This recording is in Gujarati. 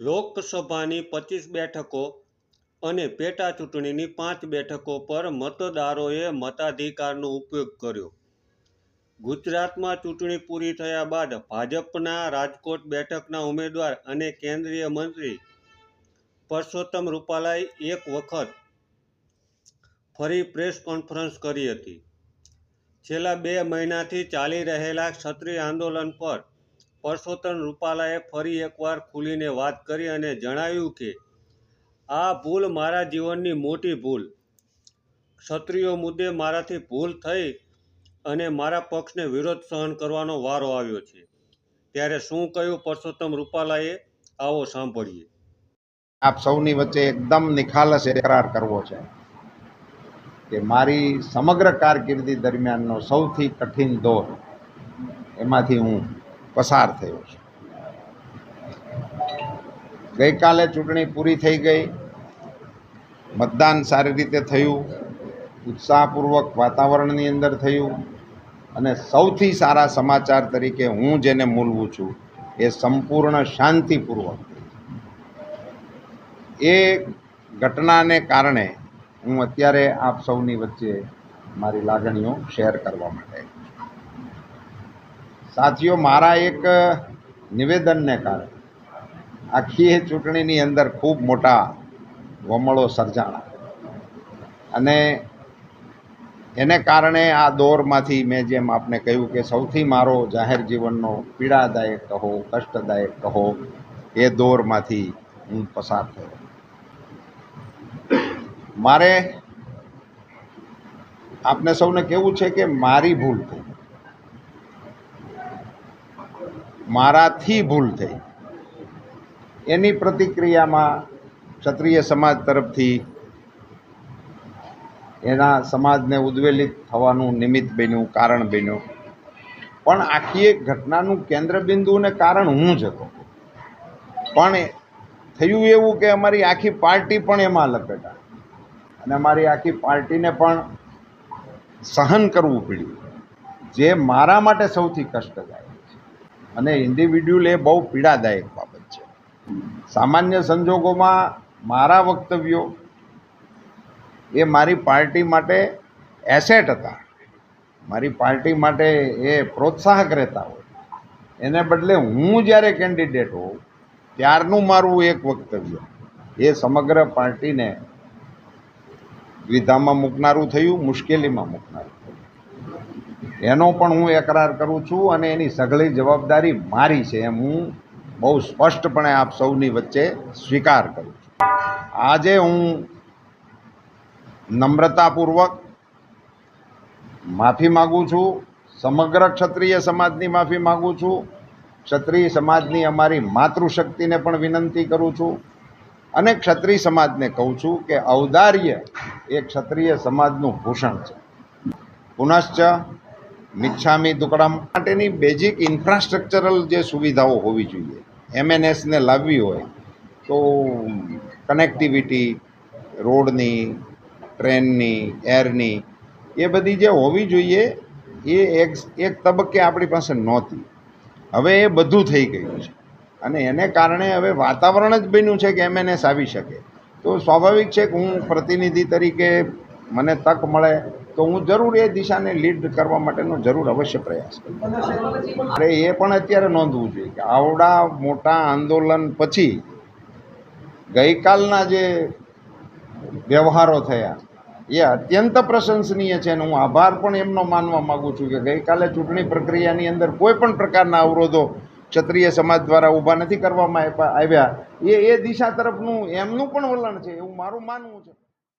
લોકસભાની પચીસ બેઠકો અને પેટા ચૂંટણીની પાંચ બેઠકો પર મતદારોએ મતાધિકારનો ઉપયોગ કર્યો. ગુજરાતમાં ચૂંટણી પૂરી થયા બાદ ભાજપના રાજકોટ બેઠકના ઉમેદવાર અને કેન્દ્રીય મંત્રી પરસોત્તમ રૂપાલાએ એક વખત ફરી પ્રેસ કોન્ફરન્સ કરી હતી. છેલ્લા બે મહિનાથી ચાલી રહેલા ક્ષત્રિય આંદોલન પર પરસોત્તમ રૂપાલાએ ફરી એકવાર ખુલીને વાત કરી અને જણાવ્યું કે, આ ભૂલ મારા જીવનની મોટી ભૂલ. ક્ષત્રિયો મુદ્દે મારાથી ભૂલ થઈ અને મારા પક્ષને વિરોધ સહન કરવાનો વારો આવ્યો છે. ત્યારે શું કહ્યું પરસોત્તમ રૂપાલાએ? આવો સાંભળીએ. આપ સૌની વચ્ચે એકદમ નિખાલસ એકરાર કરવો છે કે મારી સમગ્ર કારકિર્દી દરમિયાનનો સૌથી કઠિન દોર એમાંથી હું પસાર થયો છે. ગઈકાલે ચૂંટણી પૂરી થઈ ગઈ. મતદાન સારી રીતે થયું. ઉત્સાહપૂર્વક વાતાવરણની અંદર થયું. અને સૌથી સારા સમાચાર તરીકે હું જેને મૂલવું છું, એ સંપૂર્ણ શાંતિપૂર્વક. એ ઘટનાને કારણે હું અત્યારે આપ સૌની વચ્ચે મારી લાગણીઓ શેર કરવા માટે સાથીઓ, મારા એક નિવેદનને કારણે આખી એ ચૂંટણીની અંદર ખૂબ મોટા વમળો સર્જાણા. અને એને કારણે આ દોરમાંથી મેં જેમ આપને કહ્યું કે સૌથી મારો જાહેર જીવનનો પીડાદાયક કહો, કષ્ટદાયક કહો, એ દોરમાંથી હું પસાર થયો. મારે આપને સૌને કેવું છે કે મારી ભૂલ થઈ. મારાથી ભૂલ થઈ. એની પ્રતિક્રિયામાં ક્ષત્રિય સમાજ તરફથી એના સમાજને ઉદ્વેલિત થવાનું નિમિત્ત બન્યું, કારણ બન્યું. પણ આખી એક ઘટનાનું કેન્દ્રબિંદુ અને કારણ હું જ હતો. પણ થયું એવું કે અમારી આખી પાર્ટી પણ એમાં લપેટા. અને અમારી આખી પાર્ટીને પણ સહન કરવું પડ્યું. જે મારા માટે સૌથી કષ્ટદાયક અને ઇન્ડિવિડ્યુઅલ એ બહુ પીડાદાયક બાબત છે. સામાન્ય સંજોગોમાં મારા વક્તવ્યો એ મારી પાર્ટી માટે એસેટ હતા. મારી પાર્ટી માટે એ પ્રોત્સાહક રહેતા હોય. એને બદલે હું જ્યારે કેન્ડિડેટ હોઉં, ત્યારનું મારું એક વક્તવ્ય. એ સમગ્ર પાર્ટીને દ્વિધામાં મૂકનારું થયું, મુશ્કેલીમાં મૂકનારું. એનો પણ હું એકરાર કરું છું અને એની સઘળી જવાબદારી મારી છે એમ હું બહુ સ્પષ્ટપણે આપ સૌની વચ્ચે સ્વીકાર કરું છું. આજે હું નમ્રતાપૂર્વક માફી માગું છું, સમગ્ર ક્ષત્રિય સમાજની માફી માગું છું, ક્ષત્રિય સમાજની અમારી માતૃશક્તિને પણ વિનંતી કરું છું અને ક્ષત્રિય સમાજને કહું છું કે ઔદાર્ય એ ક્ષત્રિય સમાજનું ભૂષણ છે. પુનશ્ચ મિચ્છામી દુકડમ માટેની બેઝિક ઇન્ફ્રાસ્ટ્રક્ચરલ જે સુવિધાઓ હોવી જોઈએ. એમએનએસને લાવવી હોય તો કનેક્ટિવિટી રોડની, ટ્રેનની એરની એ બધી જે હોવી જોઈએ એ એક એક તબક્કે આપણી પાસે નહોતી. હવે એ બધું થઈ ગયું છે. અને એને કારણે હવે વાતાવરણ જ બન્યું છે કે એમએનએસ આવી શકે. તો સ્વાભાવિક છે કે હું પ્રતિનિધિ તરીકે મને તક મળે તો હું જરૂર એ દિશાને લીડ કરવા માટેનો જરૂર અવશ્ય પ્રયાસ કરું. અરે એ પણ અત્યારે નોંધવું જોઈએ કે આવડા મોટા આંદોલન પછી ગઈકાલના જે વ્યવહારો થયા, એ અત્યંત પ્રશંસનીય છે અને હું આભાર પણ એમનો માનવા માગું છું કે ગઈકાલે ચૂંટણી પ્રક્રિયાની અંદર કોઈ પણ પ્રકારના અવરોધો ક્ષત્રિય સમાજ દ્વારા ઊભા નથી કરવામાં આવ્યા. એ એ દિશા તરફનું એમનું પણ વલણ છે, એવું મારું માનવું છે.